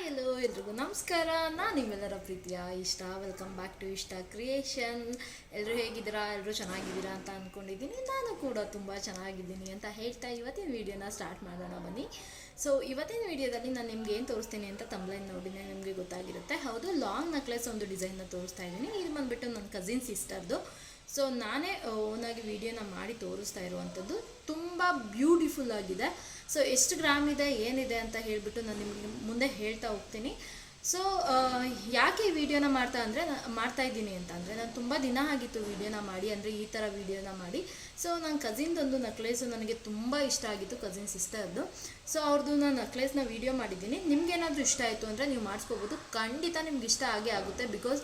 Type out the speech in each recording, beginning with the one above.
Hi ಎಲ್ಲೋ ಎಲ್ರಿಗೂ ನಮಸ್ಕಾರ. ನಾನು ನಿಮ್ಮೆಲ್ಲರ ಪ್ರೀತಿಯ Ishta. Welcome back to Ishta creation ಎಲ್ಲರೂ ಹೇಗಿದ್ದೀರಾ? ಎಲ್ಲರೂ ಚೆನ್ನಾಗಿದ್ದೀರಾ ಅಂತ ಅಂದ್ಕೊಂಡಿದ್ದೀನಿ ನಾನು ಕೂಡ ತುಂಬ ಚೆನ್ನಾಗಿದ್ದೀನಿ ಅಂತ ಹೇಳ್ತಾ ಇವತ್ತಿನ ವಿಡಿಯೋನ ಸ್ಟಾರ್ಟ್ ಮಾಡೋಣ ಬನ್ನಿ. ಸೊ ಇವತ್ತಿನ ವಿಡಿಯೋದಲ್ಲಿ ನಾನು ನಿಮ್ಗೆ ಏನು ತೋರಿಸ್ತೀನಿ ಅಂತ ತಮ್ಲೈನ್ ನೋಡಿದ್ರೆ ನಿಮಗೆ ಗೊತ್ತಾಗಿರುತ್ತೆ. ಹೌದು ಲಾಂಗ್ ನೆಕ್ಲೆಸ್ ಒಂದು ಡಿಸೈನ್ನ ತೋರಿಸ್ತಾ ಇದ್ದೀನಿ. ಇದು ಬಂದುಬಿಟ್ಟು ನನ್ನ ಕಸಿನ್ ಸಿಸ್ಟರ್ದು ಸೊ ನಾನೇ ಓನಾಗಿ ವೀಡಿಯೋನ ಮಾಡಿ ತೋರಿಸ್ತಾ ಇರುವಂಥದ್ದು ತುಂಬ ಬ್ಯೂಟಿಫುಲ್ ಆಗಿದೆ. ಸೊ ಎಷ್ಟು ಗ್ರಾಮ್ ಇದೆ, ಏನಿದೆ ಅಂತ ಹೇಳಿಬಿಟ್ಟು ನಾನು ನಿಮಗೆ ಮುಂದೆ ಹೇಳ್ತಾ ಹೋಗ್ತೀನಿ. ಸೊ ಯಾಕೆ ಈ ವಿಡಿಯೋನ ಮಾಡ್ತಾ ಅಂದರೆ ಮಾಡ್ತಾ ಇದ್ದೀನಿ ಅಂತ ಅಂದರೆ, ನಾನು ತುಂಬ ದಿನ ಆಗಿತ್ತು ವಿಡಿಯೋನ ಮಾಡಿ, ಅಂದರೆ ಈ ಥರ ವಿಡಿಯೋನ ಮಾಡಿ. ಸೊ ನನ್ನ ಕಸಿನ್ದೊಂದು ನಕ್ಲೇಸು ನನಗೆ ತುಂಬ ಇಷ್ಟ ಆಗಿತ್ತು ಕಸಿನ್ ಸಿಸ್ಟರ್ದು ಸೊ ಅವ್ರದ್ದು ನಾನು ನಕ್ಲೇಸ್ನ ವಿಡಿಯೋ ಮಾಡಿದ್ದೀನಿ. ನಿಮ್ಗೇನಾದರೂ ಇಷ್ಟ ಆಯಿತು ಅಂದರೆ, ನೀವು ಮಾಡಿಸ್ಕೋಬೋದು. ಖಂಡಿತ ನಿಮ್ಗೆ ಇಷ್ಟ ಆಗೇ ಆಗುತ್ತೆ ಬಿಕಾಸ್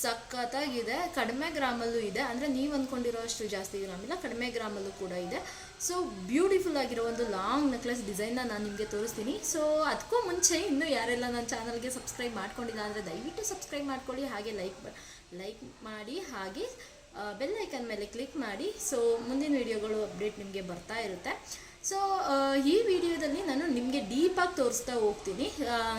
ಸಖತ್ತಾಗಿದೆ. ಕಡಿಮೆ ಗ್ರಾಮಲ್ಲೂ ಇದೆ. ಅಂದರೆ ನೀವು ಅಂದ್ಕೊಂಡಿರೋ ಅಷ್ಟು ಜಾಸ್ತಿ ಗ್ರಾಮ್ ಇಲ್ಲ ಕಡಿಮೆ ಗ್ರಾಮಲ್ಲೂ ಕೂಡ ಇದೆ. ಸೊ ಬ್ಯೂಟಿಫುಲ್ ಆಗಿರೋ ಒಂದು ಲಾಂಗ್ ನೆಕ್ಲೆಸ್ ಡಿಸೈನ್ನ ನಾನು ನಿಮಗೆ ತೋರಿಸ್ತೀನಿ. ಸೊ ಅದಕ್ಕೂ ಮುಂಚೆ ಇನ್ನೂ ಯಾರೆಲ್ಲ ನನ್ನ ಚಾನಲ್ಗೆ ಸಬ್ಸ್ಕ್ರೈಬ್ ಮಾಡ್ಕೊಂಡಿಲ್ಲ ಅಂದರೆ ದಯವಿಟ್ಟು ಸಬ್ಸ್ಕ್ರೈಬ್ ಮಾಡ್ಕೊಳ್ಳಿ. ಹಾಗೆ ಲೈಕ್ ಲೈಕ್ ಮಾಡಿ, ಹಾಗೆ ಬೆಲ್ ಐಕನ್ ಮೇಲೆ ಕ್ಲಿಕ್ ಮಾಡಿ. ಸೊ ಮುಂದಿನ ವೀಡಿಯೋಗಳು ಅಪ್ಡೇಟ್ ನಿಮಗೆ ಬರ್ತಾ ಇರುತ್ತೆ. ಸೊ ಈ ವಿಡಿಯೋದಲ್ಲಿ ನಾನು ನಿಮಗೆ ಡೀಪಾಗಿ ತೋರಿಸ್ತಾ ಹೋಗ್ತೀನಿ.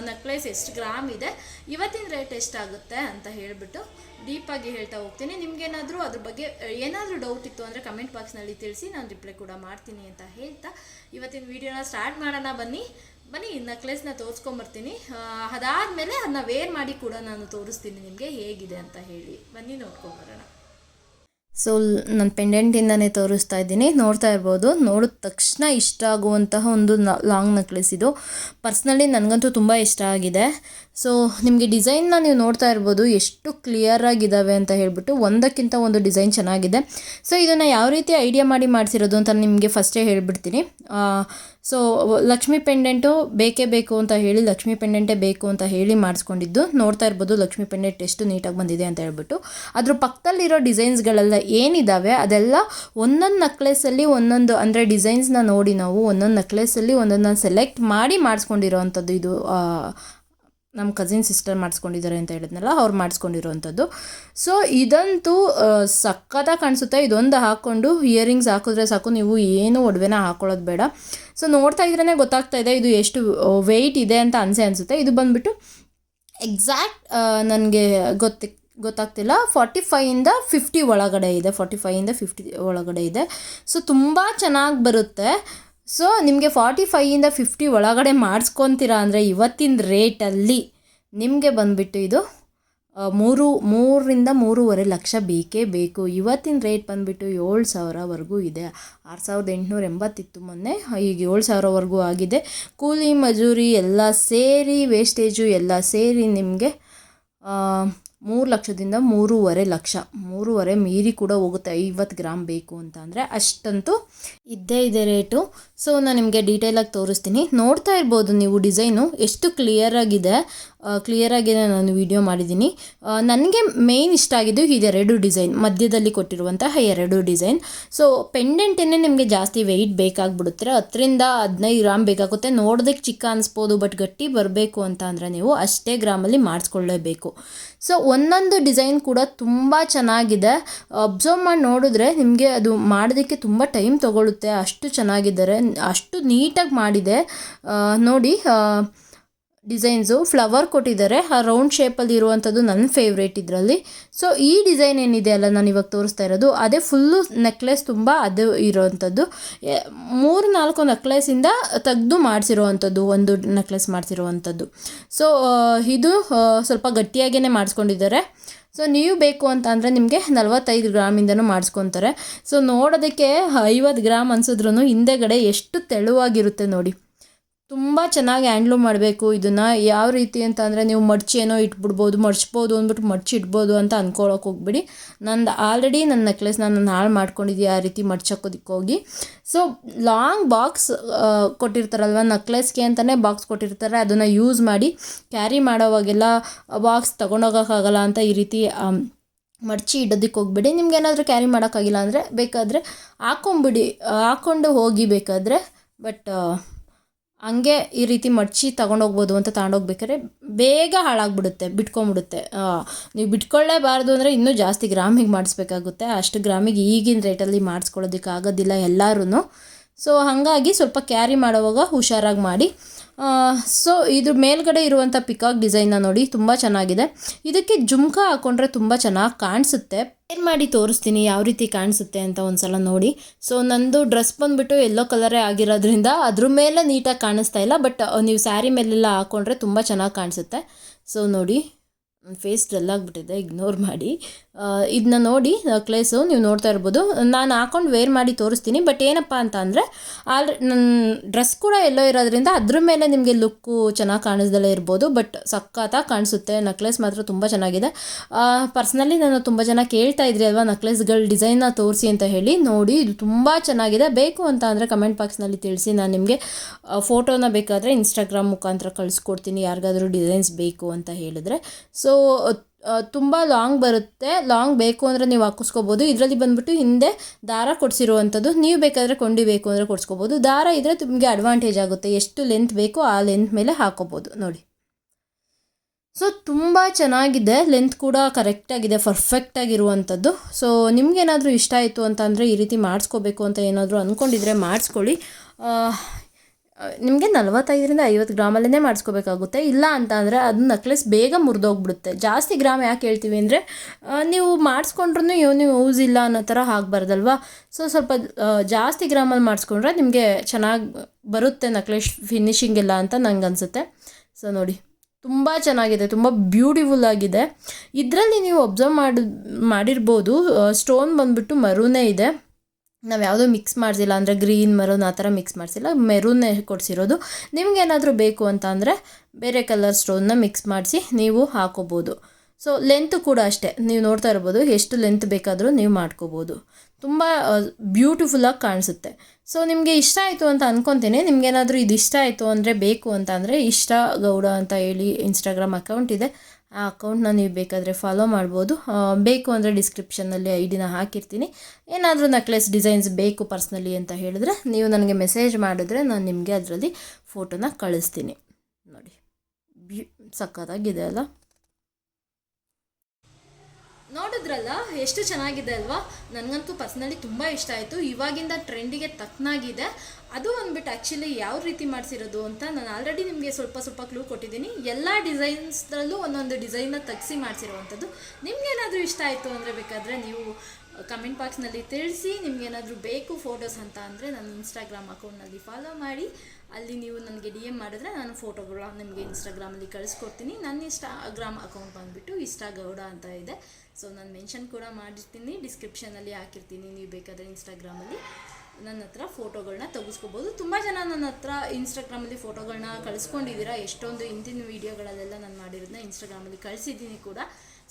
ನಕ್ಲೇಸ್ ಎಷ್ಟು ಗ್ರಾಮ್ ಇದೆ, ಇವತ್ತಿನ ರೇಟ್ ಎಷ್ಟಾಗುತ್ತೆ ಅಂತ ಹೇಳಿಬಿಟ್ಟು ಡೀಪಾಗಿ ಹೇಳ್ತಾ ಹೋಗ್ತೀನಿ. ನಿಮಗೇನಾದರೂ ಅದ್ರ ಬಗ್ಗೆ ಏನಾದರೂ ಡೌಟ್ ಇತ್ತು ಅಂದರೆ ಕಮೆಂಟ್ ಬಾಕ್ಸ್ನಲ್ಲಿ ತಿಳಿಸಿ, ನಾನು ರಿಪ್ಲೈ ಕೂಡ ಮಾಡ್ತೀನಿ ಅಂತ ಹೇಳ್ತಾ ಇವತ್ತಿನ ವಿಡಿಯೋನ ಸ್ಟಾರ್ಟ್ ಮಾಡೋಣ ಬನ್ನಿ. ಬನ್ನಿ ನೆಕ್ಲೆಸ್ನ ತೋರಿಸ್ಕೊಂಬರ್ತೀನಿ. ಅದಾದಮೇಲೆ ಅದನ್ನ ವೇರ್ ಮಾಡಿ ಕೂಡ ನಾನು ತೋರಿಸ್ತೀನಿ ನಿಮಗೆ ಹೇಗಿದೆ ಅಂತ ಹೇಳಿ. ಬನ್ನಿ, ನೋಡ್ಕೊಂಬರೋಣ. ಸೊ ನಾನು ಪೆಂಡೆಂಟಿಂದನೇ ತೋರಿಸ್ತಾ ಇದ್ದೀನಿ. ನೋಡ್ತಾ ಇರ್ಬೋದು. ನೋಡಿದ ತಕ್ಷಣ ಇಷ್ಟ ಆಗುವಂತಹ ಒಂದು ಲಾಂಗ್ ನೆಕ್ಲೆಸ್ ಇದು. ಪರ್ಸ್ನಲಿ ನನಗಂತೂ ತುಂಬ ಇಷ್ಟ ಆಗಿದೆ. ಸೊ ನಿಮಗೆ ಡಿಸೈನ್ನ ನೀವು ನೋಡ್ತಾ ಇರ್ಬೋದು. ಎಷ್ಟು ಕ್ಲಿಯರ್ ಆಗಿದ್ದಾವೆ ಅಂತ ಹೇಳ್ಬಿಟ್ಟು ಒಂದಕ್ಕಿಂತ ಒಂದು ಡಿಸೈನ್ ಚೆನ್ನಾಗಿದೆ. ಸೊ ಇದನ್ನು ಯಾವ ರೀತಿ ಐಡಿಯಾ ಮಾಡಿ ಮಾಡಿಸಿರೋದು ಅಂತ ನಿಮಗೆ ಫಸ್ಟೇ ಹೇಳಿಬಿಡ್ತೀನಿ. ಸೊ ಲಕ್ಷ್ಮಿ ಪೆಂಡೆಂಟು ಬೇಕೇ ಬೇಕು ಅಂತ ಹೇಳಿ, ಲಕ್ಷ್ಮಿ ಪೆಂಡೆಂಟೇ ಬೇಕು ಅಂತ ಹೇಳಿ ಮಾಡಿಸ್ಕೊಂಡಿದ್ದು. ನೋಡ್ತಾ ಇರ್ಬೋದು ಲಕ್ಷ್ಮಿ ಪೆಂಡೆಂಟ್ ಎಷ್ಟು ನೀಟಾಗಿ ಬಂದಿದೆ ಅಂತ ಹೇಳ್ಬಿಟ್ಟು. ಅದ್ರ ಪಕ್ಕದಲ್ಲಿರೋ ಡಿಸೈನ್ಸ್ಗಳೆಲ್ಲ ಏನಿದ್ದಾವೆ ಅದೆಲ್ಲ ಒಂದೊಂದು ನಕ್ಲೆಸಲ್ಲಿ ಒಂದೊಂದು, ಅಂದರೆ ಡಿಸೈನ್ಸ್ನ ನೋಡಿ ನಾವು ಒಂದೊಂದು ನಕ್ಲೆಸಲ್ಲಿ ಒಂದೊಂದನ್ನು ಸೆಲೆಕ್ಟ್ ಮಾಡಿ ಮಾಡಿಸ್ಕೊಂಡಿರೋ ಅಂಥದ್ದು ಇದು ನಮ್ಮ ಕಸಿನ್ ಸಿಸ್ಟರ್ ಮಾಡಿಸ್ಕೊಂಡಿದ್ದಾರೆ ಅಂತ ಹೇಳಿದ್ನಲ್ಲ, ಅವ್ರು ಮಾಡಿಸ್ಕೊಂಡಿರೋವಂಥದ್ದು. ಸೊ ಇದಂತೂ ಸಖತ್ತಾಗಿ ಕಾಣಿಸುತ್ತೆ. ಇದೊಂದು ಹಾಕ್ಕೊಂಡು ಇಯರಿಂಗ್ಸ್ ಹಾಕಿದ್ರೆ ಸಾಕು, ನೀವು ಏನು ಒಡವೆನ ಹಾಕೊಳ್ಳೋದು ಬೇಡ. ಸೊ ನೋಡ್ತಾ ಇದ್ರೇ ಗೊತ್ತಾಗ್ತಾ ಇದೆ, ಇದು ಎಷ್ಟು ವೆಯ್ಟ್ ಇದೆ ಅಂತ ಅನಿಸೆ ಅನಿಸುತ್ತೆ. ಇದು ಬಂದುಬಿಟ್ಟು ಎಕ್ಸಾಕ್ಟ್ ನನಗೆ ಗೊತ್ತಿ, ಗೊತ್ತಾಗ್ತಿಲ್ಲ. ಫಾರ್ಟಿ ಫೈಯಿಂದ ಫಿಫ್ಟಿ ಒಳಗಡೆ ಇದೆ. ಫಾರ್ಟಿ ಫೈಯಿಂದ ಫಿಫ್ಟಿ ಒಳಗಡೆ ಇದೆ. ಸೊ ತುಂಬ ಚೆನ್ನಾಗಿ ಬರುತ್ತೆ. ಸೊ ನಿಮಗೆ ಫಾರ್ಟಿ ಫೈಯಿಂದ ಫಿಫ್ಟಿ ಒಳಗಡೆ ಮಾಡಿಸ್ಕೊತೀರಾ ಅಂದರೆ ಇವತ್ತಿನ ರೇಟಲ್ಲಿ ನಿಮಗೆ ಬಂದುಬಿಟ್ಟು ಇದು ಮೂರು, ಮೂರರಿಂದ ಮೂರುವರೆ ಲಕ್ಷ ಬೇಕೇ ಬೇಕು. ಇವತ್ತಿನ ರೇಟ್ ಬಂದುಬಿಟ್ಟು ಏಳು ಸಾವಿರವರೆಗೂ ಇದೆ. ಆರು ಸಾವಿರದ ಎಂಟುನೂರ ಎಂಬತ್ತಿತ್ತು ಮೊನ್ನೆ, ಈಗ ಏಳು ಸಾವಿರವರೆಗೂ ಆಗಿದೆ. ಕೂಲಿ, ಮಜೂರಿ ಎಲ್ಲ ಸೇರಿ ವೇಸ್ಟೇಜು ಎಲ್ಲ ಸೇರಿ ನಿಮಗೆ ಮೂರು ಲಕ್ಷದಿಂದ ಮೂರುವರೆ ಲಕ್ಷ. ಮೂರುವರೆ ಮೀರಿ ಕೂಡ ಹೋಗುತ್ತೆ. ಐವತ್ತು ಗ್ರಾಮ್ ಬೇಕು ಅಂತ ಅಂದರೆ ಅಷ್ಟಂತೂ ಇದ್ದೇ ಇದೆ ರೇಟು. ಸೊ ನಾನು ನಿಮಗೆ ಡೀಟೇಲಾಗಿ ತೋರಿಸ್ತೀನಿ. ನೋಡ್ತಾ ಇರ್ಬೋದು ನೀವು ಡಿಸೈನು ಎಷ್ಟು ಕ್ಲಿಯರಾಗಿದೆ ಕ್ಲಿಯರಾಗಿದೆ ನಾನು ವಿಡಿಯೋ ಮಾಡಿದ್ದೀನಿ. ನನಗೆ ಮೇಯ್ನ್ ಇಷ್ಟ ಆಗಿದ್ದು ಇದೆರಡು ಡಿಸೈನ್ ಮಧ್ಯದಲ್ಲಿ ಕೊಟ್ಟಿರುವಂತಹ ಎರಡು ಡಿಸೈನ್ ಸೊ ಪೆಂಡೆಂಟೇನೇ ನಿಮಗೆ ಜಾಸ್ತಿ ವೆಯ್ಟ್ ಬೇಕಾಗ್ಬಿಡುತ್ತೆ, ಹತ್ತರಿಂದ ಹದಿನೈದು ಗ್ರಾಮ್ ಬೇಕಾಗುತ್ತೆ. ನೋಡೋದಕ್ಕೆ ಚಿಕ್ಕ ಅನಿಸ್ಬೋದು ಬಟ್ ಗಟ್ಟಿ ಬರಬೇಕು ಅಂತ ಅಂದರೆ ನೀವು ಅಷ್ಟೇ ಗ್ರಾಮಲ್ಲಿ ಮಾಡಿಸ್ಕೊಳ್ಳೇಬೇಕು. ಸೊ ಒಂದೊಂದು ಡಿಸೈನ್ ಕೂಡ ತುಂಬ ಚೆನ್ನಾಗಿದೆ. ಅಬ್ಸರ್ವ್ ಮಾಡಿ ನೋಡಿದ್ರೆ ನಿಮಗೆ ಅದು ಮಾಡೋದಕ್ಕೆ ತುಂಬ ಟೈಮ್ ತೊಗೊಳುತ್ತೆ. ಅಷ್ಟು ಚೆನ್ನಾಗಿದ್ದಾರೆ, ಅಷ್ಟು ನೀಟಾಗಿ ಮಾಡಿದೆ. ನೋಡಿ ಡಿಸೈನ್ಸು ಫ್ಲವರ್ ಕೊಟ್ಟಿದ್ದಾರೆ. ಆ ರೌಂಡ್ ಶೇಪಲ್ಲಿ ಇರುವಂಥದ್ದು ನನ್ನ ಫೇವ್ರೇಟ್ ಇದರಲ್ಲಿ. ಸೊ ಈ ಡಿಸೈನ್ ಏನಿದೆ ಅಲ್ಲ ನಾನು ಇವಾಗ ತೋರಿಸ್ತಾ ಇರೋದು, ಅದೇ ಫುಲ್ಲು ನೆಕ್ಲೆಸ್ ತುಂಬ ಅದು ಇರೋವಂಥದ್ದು. ಮೂರು ನಾಲ್ಕು ನೆಕ್ಲೆಸಿಂದ ತೆಗೆದು ಮಾಡಿಸಿರುವಂಥದ್ದು, ಒಂದು ನೆಕ್ಲೆಸ್ ಮಾಡಿಸಿರುವಂಥದ್ದು. ಸೊ ಇದು ಸ್ವಲ್ಪ ಗಟ್ಟಿಯಾಗೇ ಮಾಡಿಸ್ಕೊಂಡಿದ್ದಾರೆ. ಸೊ ನೀವು ಬೇಕು ಅಂತ ಅಂದರೆ ನಿಮಗೆ ನಲವತ್ತೈದು ಗ್ರಾಮಿಂದನೂ ಮಾಡಿಸ್ಕೊತಾರೆ. ಸೊ ನೋಡೋದಕ್ಕೆ ಐವತ್ತು ಗ್ರಾಮ್ ಅನ್ಸಿದ್ರು ಹಿಂದೆಗಡೆ ಎಷ್ಟು ತೆಳುವಾಗಿರುತ್ತೆ ನೋಡಿ. ತುಂಬ ಚೆನ್ನಾಗಿ ಹ್ಯಾಂಡ್ಲು ಮಾಡಬೇಕು ಇದನ್ನು. ಯಾವ ರೀತಿ ಅಂತ ಅಂದರೆ ನೀವು ಮಡ್ಚಿ ಏನೋ ಇಟ್ಬಿಡ್ಬೋದು, ಮಡ್ಚ್ಬೋದು ಅಂದ್ಬಿಟ್ಟು ಮಡ್ಚಿ ಇಡ್ಬೋದು ಅಂತ ಅಂದ್ಕೊಳಕ್ಕೆ ಹೋಗ್ಬಿಡಿ. ನಂದು ಆಲ್ರೆಡಿ ನನ್ನ ನೆಕ್ಲೆಸ್ ನಾನು ಹಾಳು ಮಾಡ್ಕೊಂಡಿದ್ದೆ ಆ ರೀತಿ ಹೋಗಿ ಸೊ ಲಾಂಗ್ ಬಾಕ್ಸ್ ಕೊಟ್ಟಿರ್ತಾರಲ್ವ ನೆಕ್ಲೆಸ್ಗೆ ಅಂತಲೇ ಬಾಕ್ಸ್ ಕೊಟ್ಟಿರ್ತಾರೆ. ಅದನ್ನು ಯೂಸ್ ಮಾಡಿ ಕ್ಯಾರಿ ಮಾಡೋವಾಗೆಲ್ಲ ಬಾಕ್ಸ್ ತೊಗೊಂಡೋಗೋಕ್ಕಾಗಲ್ಲ ಅಂತ ಈ ರೀತಿ ಮಡ್ಚಿ ಇಡೋದಕ್ಕೆ ಹೋಗ್ಬಿಡಿ. ನಿಮ್ಗೆ ಏನಾದರೂ ಕ್ಯಾರಿ ಮಾಡೋಕ್ಕಾಗಿಲ್ಲ ಅಂದರೆ ಬೇಕಾದರೆ ಹಾಕೊಂಬಿಡಿ ಹಾಕ್ಕೊಂಡು ಹೋಗಿ ಬೇಕಾದರೆ. ಬಟ್ ಹಂಗೆ ಈ ರೀತಿ ಮಡಚಿ ತೊಗೊಂಡೋಗ್ಬೋದು ಅಂತ ತಗೊಂಡೋಗ್ಬೇಕಾದ್ರೆ ಬೇಗ ಹಾಳಾಗ್ಬಿಡುತ್ತೆ, ಬಿಟ್ಕೊಂಬಿಡುತ್ತೆ. ನೀವು ಬಿಟ್ಕೊಳ್ಳೇಬಾರ್ದು ಅಂದರೆ ಇನ್ನೂ ಜಾಸ್ತಿ ಗ್ರಾಮಿಗೆ ಮಾಡಿಸ್ಬೇಕಾಗುತ್ತೆ. ಅಷ್ಟು ಗ್ರಾಮಿಗೆ ಈಗಿನ ರೇಟಲ್ಲಿ ಮಾಡಿಸ್ಕೊಳ್ಳೋದಕ್ಕೆ ಆಗೋದಿಲ್ಲ ಎಲ್ಲರೂ ಸೊ ಹಾಗಾಗಿ ಸ್ವಲ್ಪ ಕ್ಯಾರಿ ಮಾಡುವಾಗ ಹುಷಾರಾಗಿ ಮಾಡಿ. ಸೊ ಇದ್ರ ಮೇಲ್ಗಡೆ ಇರುವಂಥ ಪಿಕಾಕ್ ಡಿಸೈನ್ನ ನೋಡಿ, ತುಂಬ ಚೆನ್ನಾಗಿದೆ. ಇದಕ್ಕೆ ಜುಮ್ಕ ಹಾಕ್ಕೊಂಡ್ರೆ ತುಂಬ ಚೆನ್ನಾಗಿ ಕಾಣಿಸುತ್ತೆ. ಏನು ಮಾಡಿ ತೋರಿಸ್ತೀನಿ, ಯಾವ ರೀತಿ ಕಾಣಿಸುತ್ತೆ ಅಂತ ಒಂದ್ಸಲ ನೋಡಿ. ಸೊ ನಂದು ಡ್ರೆಸ್ ಬಂದುಬಿಟ್ಟು ಎಲ್ಲೋ ಕಲರೇ ಆಗಿರೋದ್ರಿಂದ ಅದ್ರ ಮೇಲೆ ನೀಟಾಗಿ ಕಾಣಿಸ್ತಾ ಇಲ್ಲ ಬಟ್ ನೀವು ಸ್ಯಾರಿ ಮೇಲೆಲ್ಲ ಹಾಕೊಂಡ್ರೆ ತುಂಬ ಚೆನ್ನಾಗಿ ಕಾಣಿಸುತ್ತೆ. ಸೊ ನೋಡಿ. ಫೇಸ್ ಡಲ್ ಆಗಿಬಿಟ್ಟಿದೆ, ಇಗ್ನೋರ್ ಮಾಡಿ. ಇದನ್ನ ನೋಡಿ ನಕ್ಲೇಸು ನೀವು ನೋಡ್ತಾ ಇರ್ಬೋದು. ನಾನು ಹಾಕೊಂಡು ವೇರ್ ಮಾಡಿ ತೋರಿಸ್ತೀನಿ ಬಟ್ ಏನಪ್ಪ ಅಂತ ಅಂದರೆ, ಆಲ್ರೆ ನನ್ನ ಡ್ರೆಸ್ ಕೂಡ ಎಲ್ಲೋ ಇರೋದ್ರಿಂದ ಅದ್ರ ಮೇಲೆ ನಿಮಗೆ ಲುಕ್ಕು ಚೆನ್ನಾಗಿ ಕಾಣಿಸ್ದಲ್ಲ ಇರ್ಬೋದು ಬಟ್ ಸಖತ್ತಾಗಿ ಕಾಣಿಸುತ್ತೆ. ನಕ್ಲೆಸ್ ಮಾತ್ರ ತುಂಬ ಚೆನ್ನಾಗಿದೆ. ಪರ್ಸ್ನಲಿ ನಾನು ತುಂಬ ಜನ ಕೇಳ್ತಾ ಇದ್ರಿ ಅಲ್ವಾ ನಕ್ಲೆಸ್ಗಳ ಡಿಸೈನ್ನ ತೋರಿಸಿ ಅಂತ ಹೇಳಿ. ನೋಡಿ, ಇದು ತುಂಬ ಚೆನ್ನಾಗಿದೆ. ಬೇಕು ಅಂತ ಅಂದರೆ ಕಮೆಂಟ್ ಬಾಕ್ಸ್ನಲ್ಲಿ ತಿಳಿಸಿ, ನಾನು ನಿಮಗೆ ಫೋಟೋನ ಬೇಕಾದರೆ ಇನ್ಸ್ಟಾಗ್ರಾಮ್ ಮುಖಾಂತರ ಕಳಿಸ್ಕೊಡ್ತೀನಿ. ಯಾರಿಗಾದರೂ ಡಿಸೈನ್ಸ್ ಬೇಕು ಅಂತ ಹೇಳಿದ್ರೆ. ಸೊ ತುಂಬ ಲಾಂಗ್ ಬರುತ್ತೆ. ಲಾಂಗ್ ಬೇಕು ಅಂದರೆ ನೀವು ಹಾಕಿಸ್ಕೋಬೋದು. ಇದರಲ್ಲಿ ಬಂದುಬಿಟ್ಟು ಹಿಂದೆ ದಾರ ಕೊಡಿಸಿರುವಂಥದ್ದು. ನೀವು ಬೇಕಾದರೆ ಕೊಂಡಿ ಬೇಕು ಅಂದರೆ ಕೊಡಿಸ್ಕೋಬೋದು. ದಾರ ಇದ್ದರೆ ನಿಮಗೆ ಅಡ್ವಾಂಟೇಜ್ ಆಗುತ್ತೆ. ಎಷ್ಟು ಲೆಂತ್ ಬೇಕೋ ಆ ಲೆಂತ್ ಮೇಲೆ ಹಾಕೋಬೋದು. ನೋಡಿ. ಸೊ ತುಂಬ ಚೆನ್ನಾಗಿದೆ. ಲೆಂತ್ ಕೂಡ ಕರೆಕ್ಟಾಗಿದೆ ಪರ್ಫೆಕ್ಟಾಗಿರುವಂಥದ್ದು ಸೊ ನಿಮ್ಗೇನಾದರೂ ಇಷ್ಟ ಆಯಿತು ಅಂತ ಈ ರೀತಿ ಮಾಡಿಸ್ಕೋಬೇಕು ಅಂತ ಏನಾದರೂ ಅಂದ್ಕೊಂಡಿದ್ರೆ ಮಾಡಿಸ್ಕೊಳ್ಳಿ. ನಿಮಗೆ ನಲವತ್ತೈದರಿಂದ ಐವತ್ತು ಗ್ರಾಮಲ್ಲೇ ಮಾಡಿಸ್ಕೋಬೇಕಾಗುತ್ತೆ. ಇಲ್ಲ ಅಂತ ಅಂದರೆ ಅದು ನಕ್ಲೆಸ್ ಬೇಗ ಮುರಿದೋಗ್ಬಿಡುತ್ತೆ. ಜಾಸ್ತಿ ಗ್ರಾಮ್ ಯಾಕೆ ಹೇಳ್ತೀವಿ ಅಂದರೆ ನೀವು ಮಾಡಿಸ್ಕೊಂಡ್ರೂ ನೀವು ಯೂಸ್ ಇಲ್ಲ ಅನ್ನೋ ಥರ ಆಗಬಾರ್ದಲ್ವಾ? ಸೊ ಸ್ವಲ್ಪ ಜಾಸ್ತಿ ಗ್ರಾಮಲ್ಲಿ ಮಾಡಿಸ್ಕೊಂಡ್ರೆ ನಿಮಗೆ ಚೆನ್ನಾಗಿ ಬರುತ್ತೆ ನಕ್ಲೆಸ್ ಫಿನಿಷಿಂಗ್ ಇಲ್ಲ ಅಂತ ನಂಗೆ ಅನಿಸುತ್ತೆ. ಸೊ ನೋಡಿ, ತುಂಬ ಚೆನ್ನಾಗಿದೆ, ತುಂಬ ಬ್ಯೂಟಿಫುಲ್ ಆಗಿದೆ. ಇದರಲ್ಲಿ ನೀವು ಒಬ್ಸರ್ವ್ ಮಾಡಿ, ಮಾಡಿರ್ಬೋದು ಸ್ಟೋನ್ ಬಂದ್ಬಿಟ್ಟು ಮರೂನೇ ಇದೆ. ನಾವು ಯಾವುದೂ ಮಿಕ್ಸ್ ಮಾಡಿಸಿಲ್ಲ. ಅಂದರೆ ಗ್ರೀನ್ ಮರೂನ್ ಆ ಥರ ಮಿಕ್ಸ್ ಮಾಡಿಸಿಲ್ಲ. ಮೆರೂನ್ನೇ ಕೊಡಿಸಿರೋದು. ನಿಮಗೇನಾದರೂ ಬೇಕು ಅಂತ ಅಂದರೆ ಬೇರೆ ಕಲರ್ ಸ್ಟೋನ್ನ ಮಿಕ್ಸ್ ಮಾಡಿಸಿ ನೀವು ಹಾಕೋಬೋದು. ಸೊ ಲೆಂತ್ ಕೂಡ ಅಷ್ಟೇ. ನೀವು ನೋಡ್ತಾ ಇರ್ಬೋದು ಎಷ್ಟು ಲೆಂತ್ ಬೇಕಾದರೂ ನೀವು ಮಾಡ್ಕೋಬೋದು. ತುಂಬ ಬ್ಯೂಟಿಫುಲ್ಲಾಗಿ ಕಾಣಿಸುತ್ತೆ. ಸೊ ನಿಮಗೆ ಇಷ್ಟ ಆಯಿತು ಅಂತ ಅಂದ್ಕೊತೀನಿ ನಿಮಗೇನಾದರೂ ಇದು ಇಷ್ಟ ಆಯಿತು ಅಂದರೆ ಬೇಕು ಅಂತ ಅಂದರೆ ಇಷ್ಟ ಗೌಡ ಅಂತ ಹೇಳಿ ಇನ್ಸ್ಟಾಗ್ರಾಮ್ ಅಕೌಂಟ್ ಇದೆ. ಆ ಅಕೌಂಟ್ನ ನೀವು ಬೇಕಾದರೆ ಫಾಲೋ ಮಾಡ್ಬೋದು. ಬೇಕು ಅಂದರೆ ಡಿಸ್ಕ್ರಿಪ್ಷನ್ನಲ್ಲಿ ಐ ಡಿನ ಹಾಕಿರ್ತೀನಿ. ಏನಾದರೂ ನಕ್ಲೆಸ್ ಡಿಸೈನ್ಸ್ ಬೇಕು ಪರ್ಸ್ನಲಿ ಅಂತ ಹೇಳಿದ್ರೆ ನೀವು ನನಗೆ ಮೆಸೇಜ್ ಮಾಡಿದ್ರೆ ನಾನು ನಿಮಗೆ ಅದರಲ್ಲಿ ಫೋಟೋನ ಕಳಿಸ್ತೀನಿ. ನೋಡಿ ಸಕ್ಕತ್ತಾಗಿದೆ ಅಲ್ಲ? ನೋಡಿದ್ರಲ್ಲ, ಎಷ್ಟು ಚೆನ್ನಾಗಿದೆ ಅಲ್ವಾ? ನನಗಂತೂ ಪರ್ಸ್ನಲಿ ತುಂಬ ಇಷ್ಟ ಆಯಿತು. ಇವಾಗಿಂದ ಟ್ರೆಂಡಿಗೆ ತಕ್ಕನಾಗಿದೆ. ಅದು ಅಂದ್ಬಿಟ್ಟು ಆ್ಯಕ್ಚುಲಿ ಯಾವ ರೀತಿ ಮಾಡಿಸಿರೋದು ಅಂತ ನಾನು ಆಲ್ರೆಡಿ ನಿಮಗೆ ಸ್ವಲ್ಪ ಸ್ವಲ್ಪ ಕ್ಲೂ ಕೊಟ್ಟಿದ್ದೀನಿ. ಎಲ್ಲ ಡಿಸೈನ್ಸ್ದಲ್ಲೂ ಒಂದೊಂದು ಡಿಸೈನ್ನ ತೆಗೆಸಿ ಮಾಡಿಸಿರುವಂಥದ್ದು. ನಿಮ್ಗೇನಾದರೂ ಇಷ್ಟ ಆಯಿತು ಅಂದರೆ ಬೇಕಾದರೆ ನೀವು ಕಮೆಂಟ್ ಬಾಕ್ಸ್ನಲ್ಲಿ ತಿಳಿಸಿ, ನಿಮ್ಗೇನಾದರೂ ಬೇಕು ಫೋಟೋಸ್ ಅಂತ ಅಂದರೆ ನನ್ನ ಇನ್ಸ್ಟಾಗ್ರಾಮ್ ಅಕೌಂಟ್ನಲ್ಲಿ ಫಾಲೋ ಮಾಡಿ. ಅಲ್ಲಿ ನೀವು ನನಗೆ ಡಿ ಎಂ ಮಾಡಿದ್ರೆ ನಾನು ಫೋಟೋಗಳು ನಿಮಗೆ ಇನ್ಸ್ಟಾಗ್ರಾಮಲ್ಲಿ ಕಳಿಸ್ಕೊಡ್ತೀನಿ. ನನ್ನ ಇನ್ಸ್ಟಾಗ್ರಾಮ್ ಅಕೌಂಟ್ ಬಂದುಬಿಟ್ಟು ಇಷ್ಟ ಗೌಡ ಅಂತ ಇದೆ. ಸೊ ನಾನು ಮೆನ್ಷನ್ ಕೂಡ ಮಾಡಿರ್ತೀನಿ. ಡಿಸ್ಕ್ರಿಪ್ಷನಲ್ಲಿ ಹಾಕಿರ್ತೀನಿ. ನೀವು ಬೇಕಾದರೆ ಇನ್ಸ್ಟಾಗ್ರಾಮಲ್ಲಿ ನನ್ನ ಹತ್ರ ಫೋಟೋಗಳನ್ನ ತೆಗೆಸ್ಕೋಬೋದು. ತುಂಬ ಜನ ನನ್ನ ಹತ್ರ ಇನ್ಸ್ಟಾಗ್ರಾಮಲ್ಲಿ ಫೋಟೋಗಳನ್ನ ಕಳಿಸ್ಕೊಂಡಿದ್ದೀರಾ? ಎಷ್ಟೊಂದು ಹಿಂದಿನ ವೀಡಿಯೋಗಳಲ್ಲೆಲ್ಲ ನಾನು ಮಾಡಿರೋದನ್ನ ಇನ್ಸ್ಟಾಗ್ರಾಮಲ್ಲಿ ಕಳಿಸಿದ್ದೀನಿ ಕೂಡ.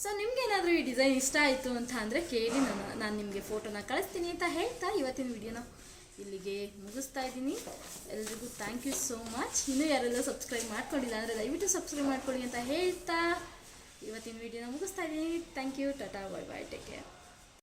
ಸೊ ನಿಮಗೇನಾದರೂ ಈ ಡಿಸೈನ್ ಇಷ್ಟ ಆಯಿತು ಅಂತ ಅಂದರೆ ಕೇಳಿ. ನಾನು ನಾನು ನಿಮಗೆ ಫೋಟೋನ ಕಳಿಸ್ತೀನಿ ಅಂತ ಹೇಳ್ತಾ ಇವತ್ತಿನ ವಿಡಿಯೋನ ಇಲ್ಲಿಗೆ ಮುಗಿಸ್ತಾ ಇದ್ದೀನಿ. ಎಲ್ರಿಗೂ ಥ್ಯಾಂಕ್ ಯು ಸೋ ಮಚ್ ಇನ್ನೂ ಯಾರೆಲ್ಲ ಸಬ್ಸ್ಕ್ರೈಬ್ ಮಾಡ್ಕೊಂಡಿಲ್ಲ ಅಂದರೆ ದಯವಿಟ್ಟು ಸಬ್ಸ್ಕ್ರೈಬ್ ಮಾಡ್ಕೊಳ್ಳಿ ಅಂತ ಹೇಳ್ತಾ ಇವತ್ತಿನ ವಿಡಿಯೋನ ಮುಗಿಸ್ತಾ ಇದ್ದೀನಿ thank you tata bye bye take care